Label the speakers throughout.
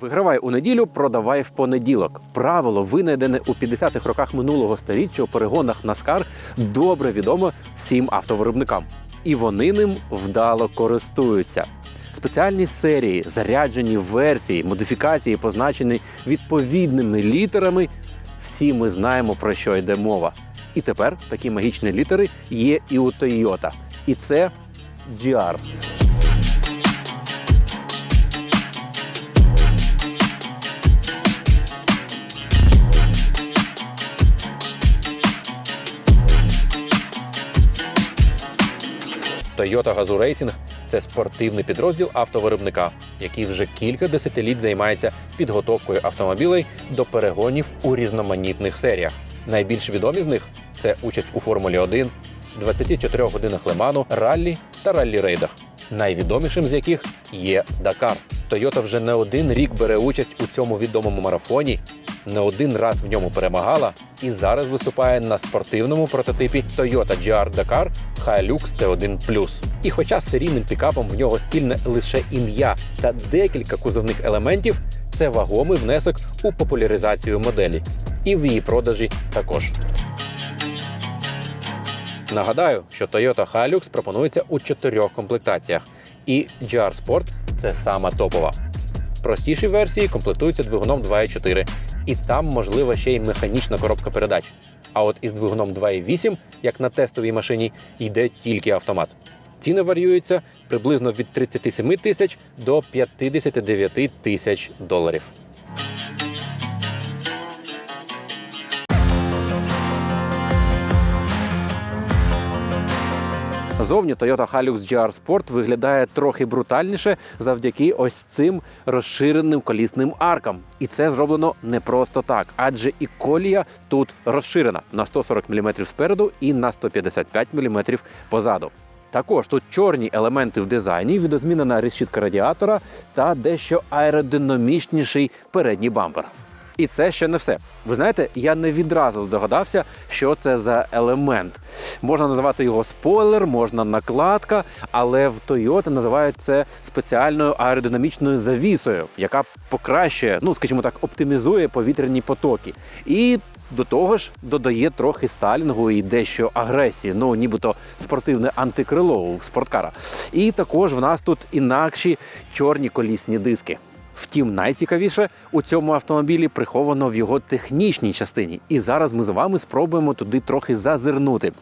Speaker 1: Вигравай у неділю, продавай в понеділок. Правило, винайдене у 50-х роках минулого століття у перегонах NASCAR, добре відомо всім автовиробникам. І вони ним вдало користуються. Спеціальні серії, заряджені версії, модифікації, позначені відповідними літерами. Всі ми знаємо про що йде мова. І тепер такі магічні літери є і у Toyota. І це GR. Toyota Gazoo Racing – це спортивний підрозділ автовиробника, який вже кілька десятиліть займається підготовкою автомобілей до перегонів у різноманітних серіях. Найбільш відомі з них це участь у Формулі 1, 24 годинах Леману, раллі та раллі-рейдах. Найвідомішим з яких є Дакар. Toyota вже не один рік бере участь у цьому відомому марафоні, не один раз в ньому перемагала і зараз виступає на спортивному прототипі Toyota GR Dakar Hilux T1+. І хоча з серійним пікапом в нього спільне лише ім'я та декілька кузовних елементів, це вагомий внесок у популяризацію моделі. І в її продажі також. Нагадаю, що Toyota Hilux пропонується у чотирьох комплектаціях, і GR Sport – це сама топова. Простіші версії комплектуються двигуном 2.4, і там можлива ще й механічна коробка передач. А от із двигуном 2.8, як на тестовій машині, йде тільки автомат. Ціни варіюються приблизно від 37 тисяч до 59 тисяч доларів. Зовні Toyota Hilux GR Sport виглядає трохи брутальніше завдяки ось цим розширеним колісним аркам. І це зроблено не просто так, адже і колія тут розширена на 140 мм спереду і на 155 мм позаду. Також тут чорні елементи в дизайні, відозмінена решітка радіатора та дещо аеродинамічніший передній бампер. І це ще не все. Ви знаєте, я не відразу здогадався, що це за елемент. Можна називати його спойлер, можна накладка, але в Toyota називають це спеціальною аеродинамічною завісою, яка покращує, ну скажімо так, оптимізує повітряні потоки. І до того ж додає трохи сталінгу і дещо агресії, ну нібито спортивне антикрило у спорткара. І також в нас тут інакші чорні колісні диски. Втім, найцікавіше у цьому автомобілі приховано в його технічній частині. І зараз ми з вами спробуємо туди трохи зазирнути.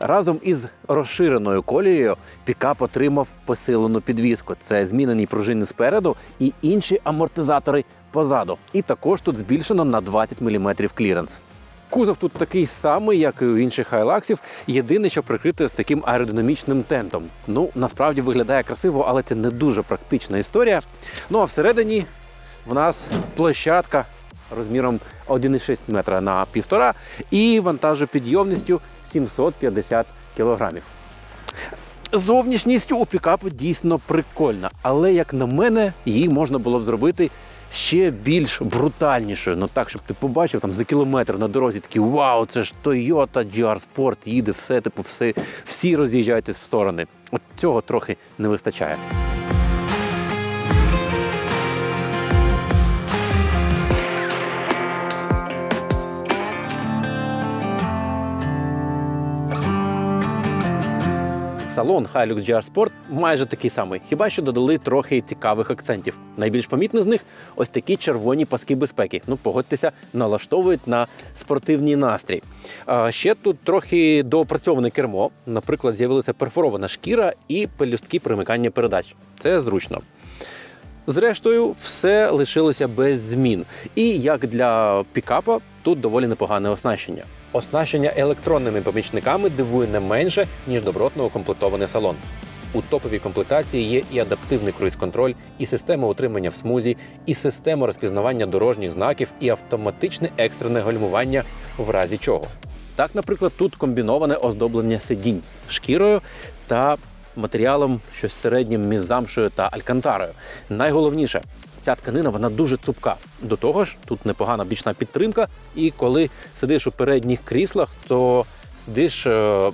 Speaker 1: Разом із розширеною колією пікап отримав посилену підвіску. Це змінені пружини спереду і інші амортизатори позаду. І також тут збільшено на 20 мм кліренс. Кузов тут такий самий, як і у інших хайлаксів. Єдине, що прикрите з таким аеродинамічним тентом. Ну, насправді виглядає красиво, але це не дуже практична історія. Ну а всередині в нас площадка розміром 1,6 метра на півтора і вантажопідйомністю 750 кілограмів. Зовнішність у пікапу дійсно прикольна, але як на мене, її можна було б зробити ще більш брутальнішою. Ну так, щоб ти побачив там за кілометр на дорозі такий вау, це ж Toyota GR Sport, їде все, типу, все, всі роз'їжджаєтесь в сторони. От цього трохи не вистачає. Салон Hilux GR Sport майже такий самий, хіба що додали трохи цікавих акцентів. Найбільш помітний з них ось такі червоні паски безпеки. Ну, погодьтеся, налаштовують на спортивний настрій. А ще тут трохи доопрацьоване кермо. Наприклад, з'явилася перфорована шкіра і пелюстки примикання передач. Це зручно. Зрештою, все лишилося без змін. І як для пікапа, тут доволі непогане оснащення. Оснащення електронними помічниками дивує не менше, ніж добротно укомплектований салон. У топовій комплектації є і адаптивний круїз-контроль, і система утримання в смузі, і система розпізнавання дорожніх знаків, і автоматичне екстрене гальмування в разі чого. Так, наприклад, тут комбіноване оздоблення сидінь шкірою та матеріалом щось середнім між замшою та алькантарою. Найголовніше, ця тканина вона дуже цупка. До того ж, тут непогана бічна підтримка, і коли сидиш у передніх кріслах, то сидиш е,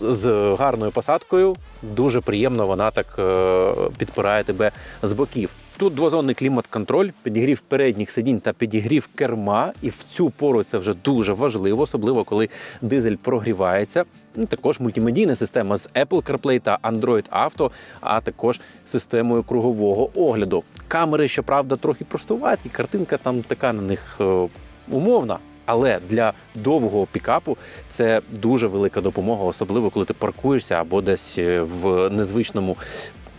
Speaker 1: з гарною посадкою. Дуже приємно вона так е, підпирає тебе з боків. Тут двозонний клімат-контроль, підігрів передніх сидінь та підігрів керма. І в цю пору це вже дуже важливо, особливо коли дизель прогрівається. Також мультимедійна система з Apple CarPlay та Android Auto, а також системою кругового огляду. Камери, щоправда, трохи простуваті, картинка там така на них е, умовна. Але для довгого пікапу це дуже велика допомога, особливо коли ти паркуєшся або десь е, в незвичному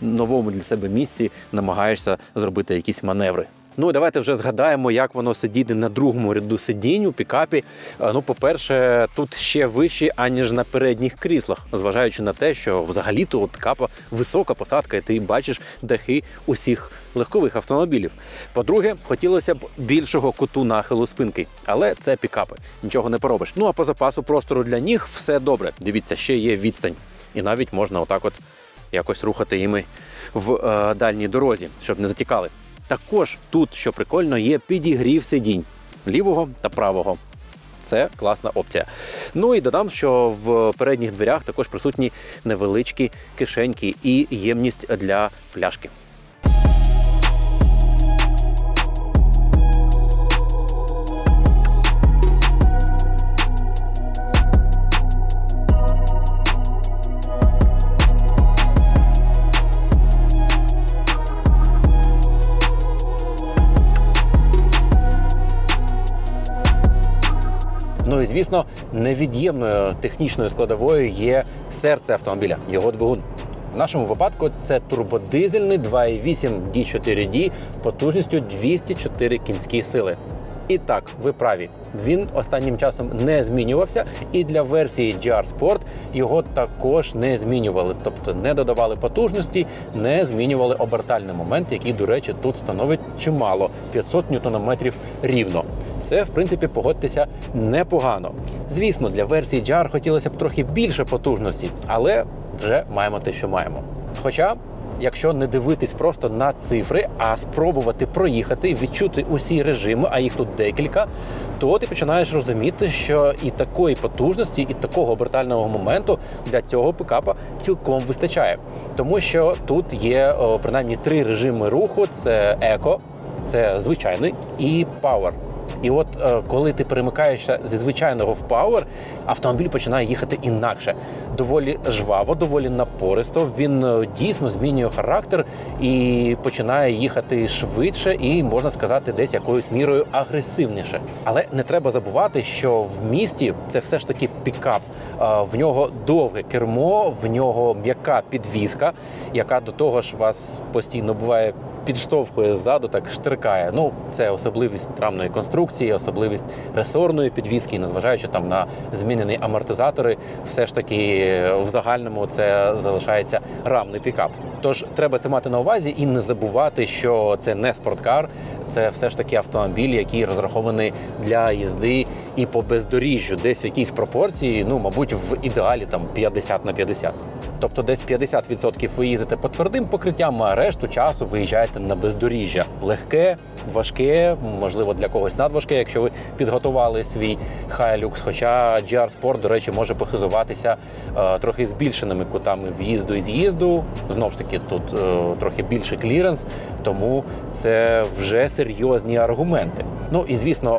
Speaker 1: новому для себе місці намагаєшся зробити якісь маневри. Ну давайте вже згадаємо, як воно сидіти на другому ряду сидінь у пікапі. Ну, по-перше, тут ще вище, аніж на передніх кріслах, зважаючи на те, що взагалі-то у пікапа висока посадка, і ти бачиш дахи усіх легкових автомобілів. По-друге, хотілося б більшого куту нахилу спинки, але це пікапи. Нічого не поробиш. Ну а по запасу простору для ніг все добре. Дивіться, ще є відстань, і навіть можна отак от якось рухати іми в е, дальній дорозі, щоб не затікали. Також тут, що прикольно, є підігрів сидінь лівого та правого. Це класна опція. Ну і додам, що в передніх дверях також присутні невеличкі кишеньки і ємність для пляшки. Звісно, невід'ємною технічною складовою є серце автомобіля, його двигун. В нашому випадку це турбодизельний 2.8 D4D потужністю 204 кінські сили. І так, ви праві, він останнім часом не змінювався, і для версії GR Sport його також не змінювали, тобто не додавали потужності, не змінювали обертальний момент, який, до речі, тут становить чимало 500 ньютонометрів рівно. Це, в принципі, погодьтеся, непогано. Звісно, для версії GR хотілося б трохи більше потужності, але вже маємо те, що маємо. Хоча, якщо не дивитись просто на цифри, а спробувати проїхати, відчути усі режими, а їх тут декілька, то ти починаєш розуміти, що і такої потужності, і такого обертального моменту для цього пикапа цілком вистачає. Тому що тут є о, принаймні три режими руху: це еко, це звичайний і Power. І от е, коли ти перемикаєшся зі звичайного в Power, автомобіль починає їхати інакше. Доволі жваво, доволі напористо. Він е, дійсно змінює характер і починає їхати швидше, і можна сказати, десь якоюсь мірою агресивніше. Але не треба забувати, що в місті це все ж таки пікап. Е, В нього довге кермо, в нього м'яка підвізка, яка до того ж вас постійно буває підштовхує ззаду, так штиркає. Ну, це особливість трамної конструкції, особливість ресорної підвіски, незважаючи там на змінені амортизатори, все ж таки е, в загальному це залишається рамний пікап. Тож треба це мати на увазі і не забувати, що це не спорткар, це все ж таки автомобіль, який розрахований для їзди і по бездоріжжю, десь в якійсь пропорції, ну мабуть, в ідеалі там 50 на 50. Тобто десь 50% ви їздите по твердим покриттям, а решту часу виїжджаєте на бездоріжжя. Легке, важке, можливо, для когось надважке, якщо ви підготували свій Hilux. Хоча GR Sport, до речі, може похизуватися е, трохи збільшеними кутами в'їзду і з'їзду. Знову ж таки, тут е, трохи більший кліренс, тому це вже серйозні аргументи. Ну і звісно,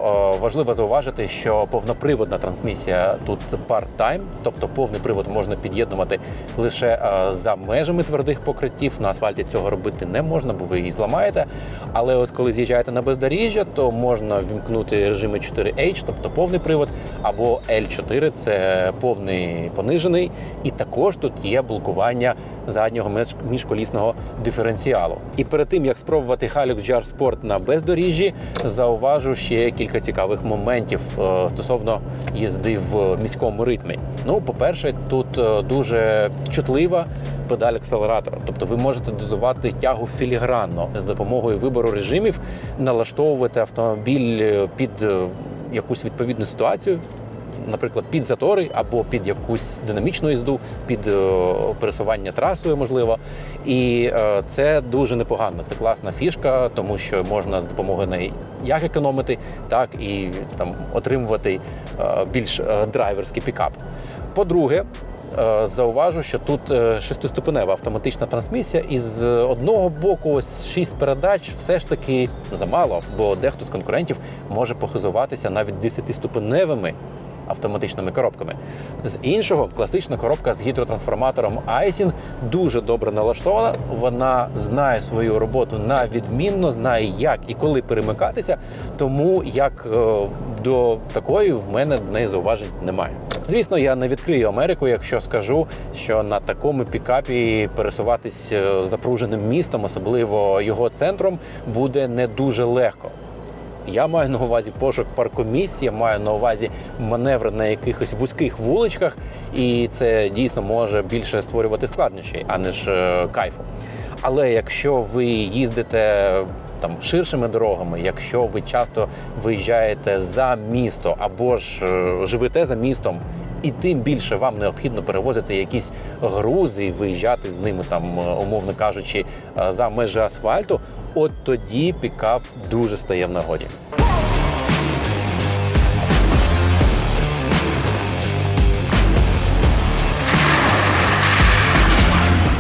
Speaker 1: важливо зауважити, що повноприводна трансмісія тут part-time, тобто повний привод можна під'єднувати лише е, за межами твердих покриттів. На асфальті цього робити не можна, бо ви її зламаєте. Але от коли з'їжджаєте на бездоріжжя, то можна вімкнути режими 4H, тобто повний привод, або L4 це повний понижений. І також тут є блокування заднього міжколісного диференціалу. І перед тим як спробувати Hilux GR Sport на бездоріжжі, зауважу ще кілька цікавих моментів е, стосовно їзди в міському ритмі. Ну, по-перше, тут е, дуже чутлива педаль акселератора. Тобто ви можете дозувати тягу філігранно з допомогою вибору режимів, налаштовувати автомобіль е, під якусь відповідну ситуацію. Наприклад, під затори або під якусь динамічну їзду, під е, пересування трасою, можливо. І е, це дуже непогано. Це класна фішка, тому що можна з допомогою неї як економити, так і там отримувати е, більш драйверський пікап. По-друге, Зауважу, що тут шестиступенева автоматична трансмісія, і з одного боку, ось шість передач все ж таки замало, бо дехто з конкурентів може похизуватися навіть десятиступеневими автоматичними коробками. З іншого, класична коробка з гідротрансформатором Aisin дуже добре налаштована. Вона знає свою роботу на відмінно, знає, як і коли перемикатися. Тому як е, до такої в мене неї зауважень немає. Звісно, я не відкрию Америку, якщо скажу, що на такому пікапі пересуватись е, запруженим містом, особливо його центром, буде не дуже легко. Я маю на увазі пошук паркомісць, я маю на увазі маневри на якихось вузьких вуличках, і це дійсно може більше створювати складнощі, а не ж е, кайфу. Але якщо ви їздите там ширшими дорогами, якщо ви часто виїжджаєте за місто або ж е, живете за містом, і тим більше вам необхідно перевозити якісь грузи і виїжджати з ними, там, е, умовно кажучи, е, за межі асфальту, от тоді пікап дуже стає в нагоді.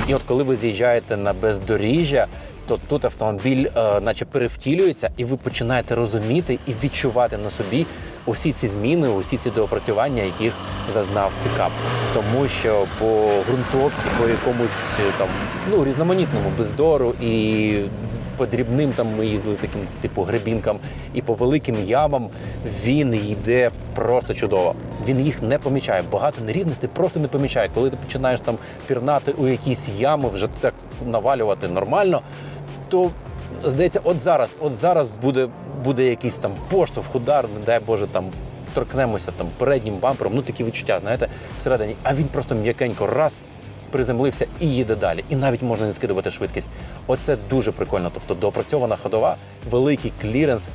Speaker 1: І от коли ви з'їжджаєте на бездоріжжя, то тут автомобіль, е, наче перевтілюється, і ви починаєте розуміти і відчувати на собі усі ці зміни, усі ці доопрацювання, яких зазнав пікап. Тому що по ґрунтовці, по якомусь е, там ну різноманітному бездору і по дрібним там ми їздили таким типу гребінкам, і по великим ямам він йде просто чудово. Він їх не помічає. Багато нерівностей просто не помічає. Коли ти починаєш там пірнати у якісь ями, вже так навалювати нормально, то здається, от зараз, от зараз буде, буде якийсь там поштовх, удар, не дай Боже, там торкнемося там переднім бампером. Ну такі відчуття, знаєте, всередині. А він просто м'якенько раз приземлився і їде далі. І навіть можна не скидувати швидкість. Оце дуже прикольно. Тобто доопрацьована ходова, великий кліренс.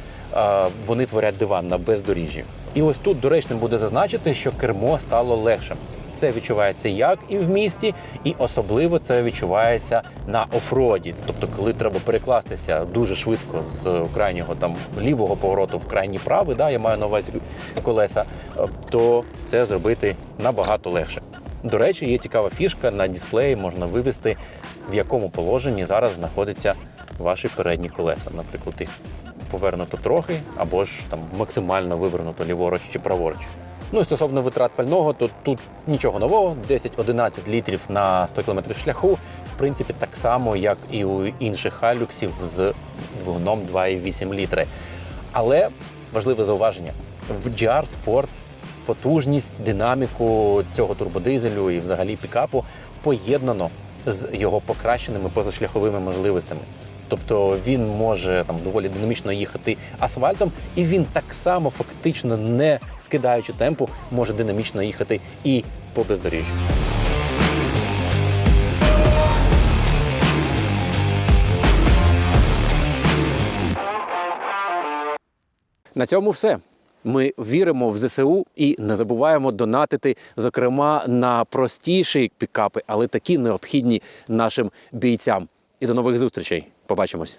Speaker 1: Вони творять диван на бездоріжжі. І ось тут доречним буде зазначити, що кермо стало легшим. Це відчувається як і в місті, і особливо це відчувається на офроді. Тобто, коли треба перекластися дуже швидко з крайнього там лівого повороту в крайній правий, да, я маю на увазі колеса, е, то це зробити набагато легше. До речі, є цікава фішка на дисплеї можна вивести, в якому положенні зараз знаходяться ваші передні колеса. Наприклад, їх повернуто трохи, або ж там максимально вивернуто ліворуч чи праворуч. Ну і стосовно витрат пального, то тут нічого нового, 10-11 літрів на 100 км шляху. В принципі, так само, як і у інших халюксів з двигуном 2,8 літри. Але важливе зауваження: в GR Sport потужність, динаміку цього турбодизелю і взагалі пікапу поєднано з його покращеними позашляховими можливостями. Тобто він може там доволі динамічно їхати асфальтом, і він так само фактично не скидаючи темпу, може динамічно їхати і по бездоріжжю. На цьому все. Ми віримо в ЗСУ і не забуваємо донатити, зокрема на простіші пікапи, але такі необхідні нашим бійцям. І до нових зустрічей. Побачимось.